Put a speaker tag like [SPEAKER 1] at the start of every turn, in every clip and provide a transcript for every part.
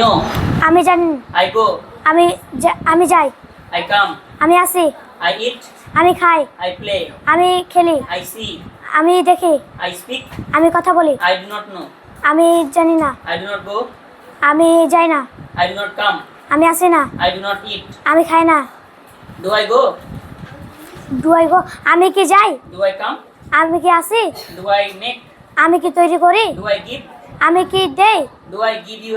[SPEAKER 1] No আমি গো আমি যাই।
[SPEAKER 2] আই কাম
[SPEAKER 1] আমি আসি।
[SPEAKER 2] আই
[SPEAKER 1] আমি খাই।
[SPEAKER 2] আই
[SPEAKER 1] আমি খেলি।
[SPEAKER 2] আই
[SPEAKER 1] আমি দেখি।
[SPEAKER 2] আই
[SPEAKER 1] আমি কথা বলি।
[SPEAKER 2] আই নো
[SPEAKER 1] আমি জানি না।
[SPEAKER 2] গো
[SPEAKER 1] আমি যাই না।
[SPEAKER 2] আই কাম
[SPEAKER 1] আমি আসি না।
[SPEAKER 2] আই ডু
[SPEAKER 1] আমি খাই না।
[SPEAKER 2] ডু গো
[SPEAKER 1] ডু গো আমি কি যাই?
[SPEAKER 2] ডু আই
[SPEAKER 1] আমি কি আসি?
[SPEAKER 2] ডু
[SPEAKER 1] আমি কি তৈরি করি?
[SPEAKER 2] ডু আই
[SPEAKER 1] আমি কি দেই?
[SPEAKER 2] ডু আই গিভ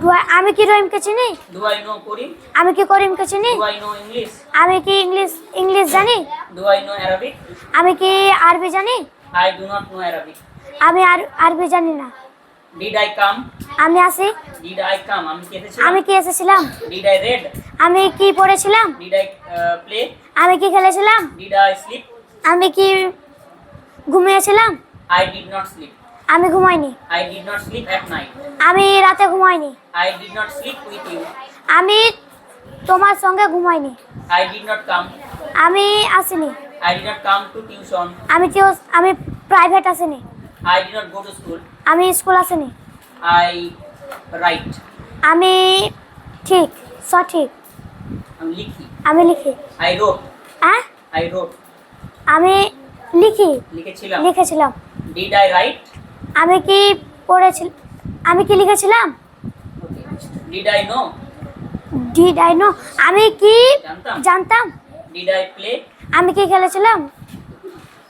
[SPEAKER 2] দুয়া
[SPEAKER 1] আমি কি রহিমকে চিনি?
[SPEAKER 2] দুয়াই নো
[SPEAKER 1] আমি কি করিমকে চিনি? আমি কি ইংলিশ ইংলিশ জানি?
[SPEAKER 2] দুয়াই
[SPEAKER 1] আমি কি আরবি জানি?
[SPEAKER 2] আই
[SPEAKER 1] আমি আর আরবি জানি না। আমি আসি
[SPEAKER 2] আমি কি এসেছিলাম?
[SPEAKER 1] আমি কি পড়েছিলাম? আমি কি খেলেছিলাম? আমি কি ঘুমিয়েছিলাম? আমি ঘুমাইনি।
[SPEAKER 2] I did not sleep at night
[SPEAKER 1] আমি রাতে ঘুমাইনি।
[SPEAKER 2] I did not sleep with you
[SPEAKER 1] আমি তোমার সঙ্গে ঘুমাইনি।
[SPEAKER 2] আই ডিড নট কাম
[SPEAKER 1] আমি আসিনি।
[SPEAKER 2] I did not come to tuition
[SPEAKER 1] আমি টিউ আমি প্রাইভেট আসিনি।
[SPEAKER 2] I did not go to school
[SPEAKER 1] আমি স্কুল আসিনি।
[SPEAKER 2] আই রাইট
[SPEAKER 1] আমি ঠিক সঠিক।
[SPEAKER 2] আমি লিখি।
[SPEAKER 1] আমি লিখি।
[SPEAKER 2] আই রোট
[SPEAKER 1] হ্যাঁ
[SPEAKER 2] আই রোট
[SPEAKER 1] আমি লিখি।
[SPEAKER 2] লিখেছিলাম।
[SPEAKER 1] লিখেছিলাম।
[SPEAKER 2] ডিড আই রাইট
[SPEAKER 1] আমি কি পড়েছিলাম আমি কি লিখেছিলাম?
[SPEAKER 2] Did I know
[SPEAKER 1] did I know আমি কি
[SPEAKER 2] জানতাম? ডিড আই প্লে
[SPEAKER 1] আমি কি খেলেছিলাম?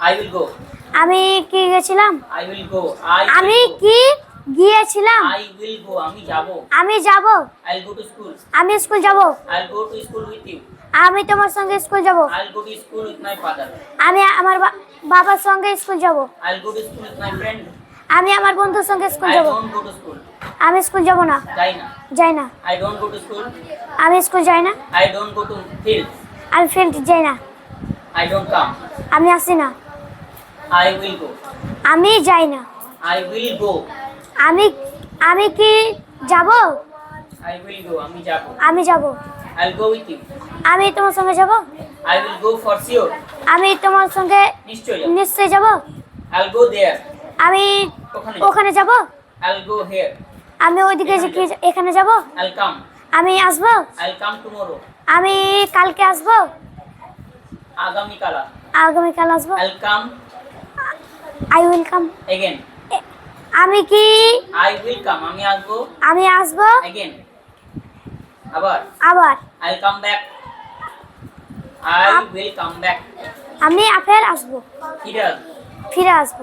[SPEAKER 2] আই উইল গো
[SPEAKER 1] আমি কি গেছিলাম?
[SPEAKER 2] আই উইল গো
[SPEAKER 1] আমি কি গিয়েছিলাম?
[SPEAKER 2] আই উইল গো আমি যাব।
[SPEAKER 1] আমি যাব।
[SPEAKER 2] আই গো টু স্কুল
[SPEAKER 1] আমি স্কুল যাব।
[SPEAKER 2] I go to school with you
[SPEAKER 1] আমি তোমার সঙ্গে স্কুল যাব।
[SPEAKER 2] I go to school with my father
[SPEAKER 1] আমি আমার বাবার সঙ্গে স্কুল যাব।
[SPEAKER 2] I go to school with my friend
[SPEAKER 1] আমি আমার বন্ধুর সঙ্গে স্কুল যাব। আমি স্কুল যাব না।
[SPEAKER 2] যাই না।
[SPEAKER 1] যাই না।
[SPEAKER 2] I don't go to school
[SPEAKER 1] আমি স্কুল যাই না।
[SPEAKER 2] I don't go to field
[SPEAKER 1] আমি ফিল্ড যাই না।
[SPEAKER 2] আই ডোন্ট কাম
[SPEAKER 1] আমি আসি না।
[SPEAKER 2] আই উইল গো
[SPEAKER 1] আমি যাই না।
[SPEAKER 2] আই উইল গো
[SPEAKER 1] আমি আমি কি যাব?
[SPEAKER 2] আই উইল গো আমি যাব।
[SPEAKER 1] আমি যাব।
[SPEAKER 2] আই গো উইথ ইউ
[SPEAKER 1] আমি তোমার সঙ্গে যাব?
[SPEAKER 2] I will go for sure
[SPEAKER 1] আমি তোমার সঙ্গে
[SPEAKER 2] নিশ্চয়ই যাব। আই গো দেয়ার
[SPEAKER 1] আমি ওখানে যাব
[SPEAKER 2] I'll go here.
[SPEAKER 1] আমি ওইদিকে যে কি- এখানে যাব
[SPEAKER 2] I'll come.
[SPEAKER 1] আমি আসব
[SPEAKER 2] I'll come tomorrow.
[SPEAKER 1] আমি কালকে আসব
[SPEAKER 2] আগামীকাল
[SPEAKER 1] আগামীকাল আসব
[SPEAKER 2] I'll come
[SPEAKER 1] I will come
[SPEAKER 2] again.
[SPEAKER 1] আমি কি
[SPEAKER 2] I will come. আমি আসব
[SPEAKER 1] আমি আসব
[SPEAKER 2] again. আবার
[SPEAKER 1] আবার
[SPEAKER 2] I'll come back. I
[SPEAKER 1] আপ-
[SPEAKER 2] will come back.
[SPEAKER 1] আমি ফের আসব
[SPEAKER 2] ফিরে আসব
[SPEAKER 1] ফিরে আসব